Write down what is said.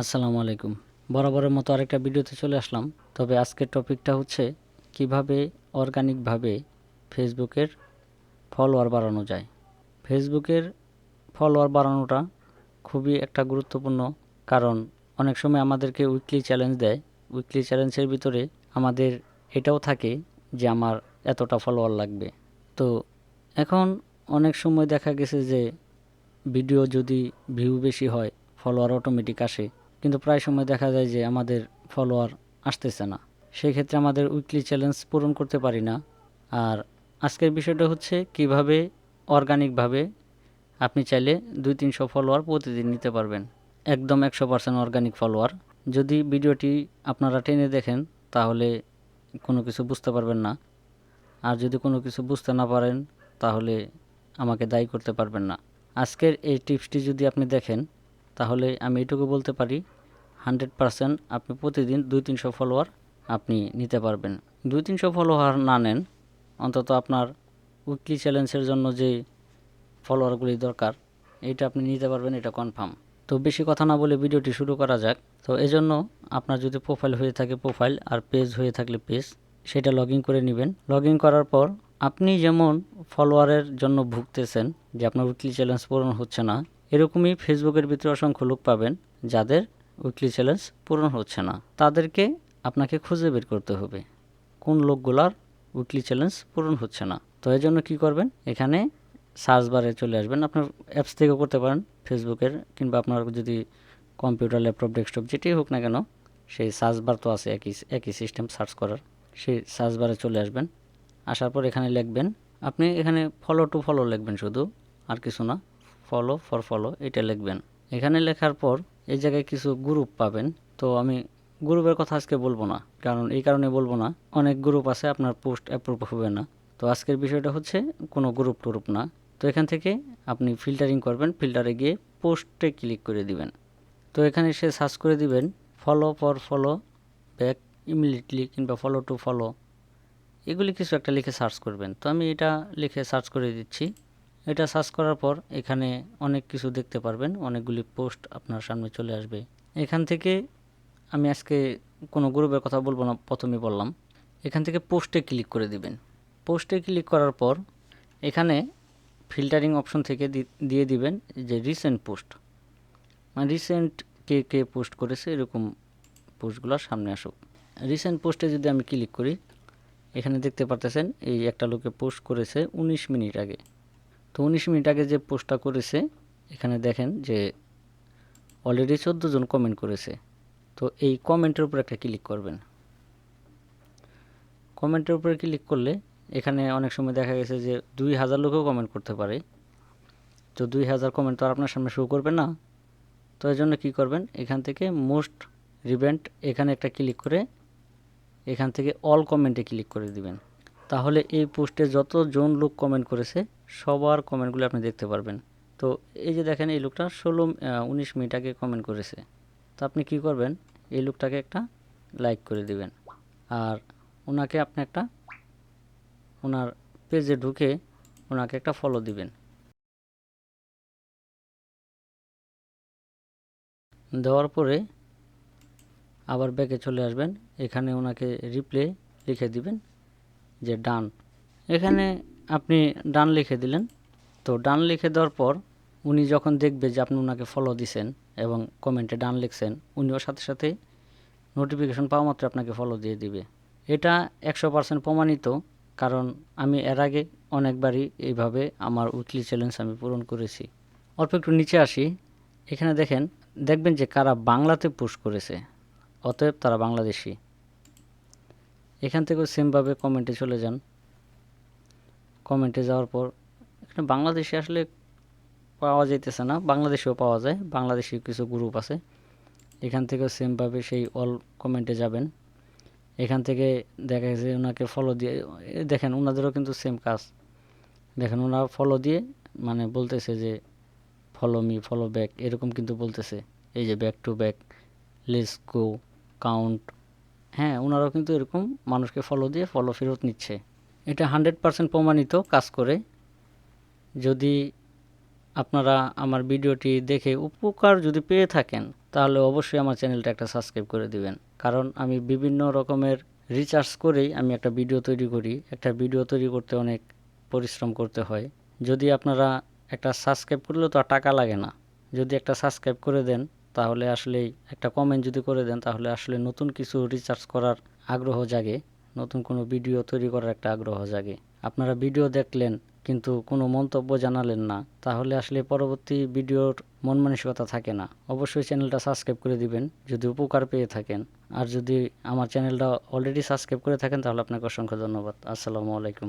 আসসালামু আলাইকুম। বরাবরের মতো আরেকটা ভিডিওতে চলে আসলাম। তবে আজকের টপিকটা হচ্ছে কীভাবে অর্গানিকভাবে ফেসবুকের ফলোয়ার বাড়ানো যায়। ফেসবুকের ফলোয়ার বাড়ানোটা খুবই একটা গুরুত্বপূর্ণ কারণ অনেক সময় আমাদেরকে উইকলি চ্যালেঞ্জ দেয়। উইকলি চ্যালেঞ্জের ভিতরে আমাদের এটাও থাকে যে আমার এতটা ফলোয়ার লাগবে। তো এখন অনেক সময় দেখা গেছে যে ভিডিও যদি ভিউ বেশি হয় ফলোয়ার অটোমেটিক আসে। কিন্তু প্রায় সময় দেখা যায় যে আমাদের ফলোয়ার আসতেছে না। সেই ক্ষেত্রে আমাদের উইকলি চ্যালেঞ্জ পূরণ করতে পারি না। আর আজকের বিষয়টা হচ্ছে কীভাবে অর্গানিকভাবে আপনি চাইলে দুই তিনশো ফলোয়ার প্রতিদিন নিতে পারবেন। একদম একশো পার্সেন্ট অর্গানিক ফলোয়ার যদি ভিডিওটি আপনারা টেনে দেখেন, তাহলে কোনো কিছু বুঝতে পারবেন না। আর যদি কোনো কিছু বুঝতে না পারেন, তাহলে আমাকে দায়ী করতে পারবেন না। আজকের এই টিপসটি যদি আপনি দেখেন তাহলে আমি এটুকু বলতে পারি, হান্ড্রেড পারসেন্ট আপনি প্রতিদিন দুই তিনশো ফলোয়ার আপনি নিতে পারবেন। দুই তিনশো ফলোয়ার না নেন, অন্তত আপনার উইকলি চ্যালেঞ্জের জন্য যে ফলোয়ারগুলি দরকার, এটা আপনি নিতে পারবেন, এটা কনফার্ম তো বেশি কথা না বলে ভিডিওটি শুরু করা যাক। তো এজন্য আপনার যদি প্রোফাইল হয়ে থাকে প্রোফাইল আর পেজ হয়ে থাকলে পেজ সেটা লগ করে নেবেন। লগ করার পর আপনি যেমন ফলোয়ারের জন্য ভুগতেছেন যে আপনার উইকলি চ্যালেঞ্জ পূরণ হচ্ছে না এরকমই ফেসবুকের ভিতরে অসংখ্য লোক পাবেন যাদের উইকলি চ্যালেঞ্জ পূরণ হচ্ছে না। তাদেরকে আপনাকে খুঁজে বের করতে হবে কোন লোকগুলার উইকলি চ্যালেঞ্জ পূরণ হচ্ছে না। তো এই জন্য কী করবেন? এখানে সার্চ বারে চলে আসবেন। আপনার অ্যাপস থেকেও করতে পারেন ফেসবুকের কিংবা আপনার যদি কম্পিউটার ল্যাপটপ ডেস্কটপ যেটাই হোক না কেন, সেই সার্চ বার তো আছে একই একই সিস্টেম সার্চ করার। সেই সার্চ বারে চলে আসবেন। আসার পর এখানে লিখবেন, আপনি এখানে ফলো টু ফলো লিখবেন শুধু, আর কিছু না। ফলো ফর ফলো এটা লিখবেন। এখানে লেখার পর এই জায়গায় কিছু গ্রুপ পাবেন। তো আমি গ্রুপের কথা আজকে বলব না, কারণ এই কারণে বলব না, অনেক গ্রুপ আছে, আপনার পোস্ট অ্যাপ্রুভ হবে না। তো আজকের বিষয়টা হচ্ছে কোনো গ্রুপ টুরুপ না। তো এখান থেকে আপনি ফিল্টারিং করবেন ফিল্টারে গিয়ে পোস্টে ক্লিক করে দিবেন। তো এখানে সে সার্চ করে দিবেন follow for follow back immediately কিংবা ফলো টু ফলো এগুলি কিছু একটা লিখে সার্চ করবেন। তো আমি এটা লিখে সার্চ করে দিচ্ছি। এটা সার্চ করার পর এখানে অনেক কিছু দেখতে পারবেন, অনেকগুলি পোস্ট আপনার সামনে চলে আসবে। এখান থেকে আমি আজকে কোনো গ্রুপের কথা বলব না প্রথমে বললাম। এখান থেকে পোস্টে ক্লিক করে দিবেন। পোস্টে ক্লিক করার পর এখানে ফিল্টারিং অপশন থেকে দিয়ে দিবেন যে রিসেন্ট পোস্ট। মানে রিসেন্ট কে কে পোস্ট করেছে, এরকম পোস্টগুলো সামনে আসুক। রিসেন্ট পোস্টে যদি আমি ক্লিক করি, এখানে দেখতে পারতেছেন এই একটা লোকে পোস্ট করেছে উনিশ মিনিট আগে। তো উনিশ মিনিট আগে যে পোস্টটা করেছে, এখানে দেখেন যে অলরেডি চোদ্দ জন কমেন্ট করেছে। তো এই কমেন্টের উপর একটা ক্লিক করবেন। কমেন্টের উপরে ক্লিক করলে এখানে অনেক সময় দেখা গেছে যে দুই হাজার লোকেও কমেন্ট করতে পারে। তো দুই হাজার কমেন্ট তো আর আপনার সামনে শো করবে না। তো এই জন্য কী করবেন? এখান থেকে মোস্ট রিভেন্ট এখানে একটা ক্লিক করে এখান থেকে অল কমেন্টে ক্লিক করে দিবেন। তাহলে এই পোস্টে যত জন লোক কমেন্ট করেছে, সবার কমেন্টগুলো আপনি দেখতে পারবেন। তো এই যে দেখেন এই লোকটা ষোলো উনিশ মিনিট আগে কমেন্ট করেছে। তো আপনি কি করবেন? এই লোকটাকে একটা লাইক করে দিবেন। আর ওনাকে আপনি একটা, ওনার পেজে ঢুকে ওনাকে একটা ফলো দিবেন। দেওয়ার পরে আবার ব্যাকে চলে আসবেন। এখানে ওনাকে রিপ্লে লিখে দিবেন। যে ডান। এখানে আপনি ডান লিখে দিলেন। তো ডান লিখে দেওয়ার পর উনি যখন দেখবে যে আপনি ওনাকে ফলো দিছেন এবং কমেন্টে ডান লিখছেন উনিও সাথে সাথে নোটিফিকেশন পাওয়া মাত্র আপনাকে ফলো দিয়ে দিবে। এটা একশো পার্সেন্ট প্রমাণিত, কারণ আমি এর আগে অনেকবারই এইভাবে আমার উইকলি চ্যালেঞ্জ আমি পূরণ করেছি। অল্প একটু নিচে আসি। এখানে দেখেন, দেখবেন যে কারা বাংলাতে পোস্ট করেছে, অতএব তারা বাংলাদেশি। এখান থেকেও সেমভাবে কমেন্টে চলে যান। কমেন্টে যাওয়ার পর, এখানে বাংলাদেশে আসলে পাওয়া যাইতেছে না, বাংলাদেশেও পাওয়া যায় বাংলাদেশি কিছু গ্রুপ আছে। এখান থেকেও সেমভাবে সেই অল কমেন্টে যাবেন। এখান থেকে দেখা গেছে ওনাকে ফলো দিয়ে দেখেন ওনাদেরও কিন্তু সেম কাজ। দেখেন ওনারা ফলো দিয়ে মানে বলতেছে যে ফলো মি ফলো ব্যাক এরকম কিন্তু বলতেছে। এই যে back to back let's go count হ্যাঁ ওনারাও কিন্তু এরকম মানুষকে ফলো দিয়ে ফলো ফেরত নিচ্ছে। এটা হান্ড্রেড পারসেন্ট প্রমাণিত কাজ করে। যদি আপনারা আমার ভিডিওটি দেখে উপকার যদি পেয়ে থাকেন, তাহলে অবশ্যই আমার চ্যানেলটা একটা সাবস্ক্রাইব করে দিবেন। কারণ আমি বিভিন্ন রকমের রিচার্জ করেই আমি একটা ভিডিও তৈরি করি। একটা ভিডিও তৈরি করতে অনেক পরিশ্রম করতে হয়। যদি আপনারা একটা সাবস্ক্রাইব করলেও তো আর টাকা লাগে না। যদি একটা সাবস্ক্রাইব করে দেন তাহলে আসলেই একটা কমেন্ট যদি করে দেন, তাহলে আসলে নতুন কিছু রিসার্চ করার আগ্রহ জাগে, নতুন কোনো ভিডিও তৈরি করার একটা আগ্রহ জাগে। আপনারা ভিডিও দেখলেন, কিন্তু কোনো মন্তব্য জানালেন না, তাহলে আসলে পরবর্তী ভিডিওর মন মানসিকতা থাকে না। অবশ্যই চ্যানেলটা সাবস্ক্রাইব করে দিবেন, যদি উপকার পেয়ে থাকেন। আর যদি আমার চ্যানেলটা অলরেডি সাবস্ক্রাইব করে থাকেন, তাহলে আপনাকে অসংখ্য ধন্যবাদ। আসসালামু আলাইকুম।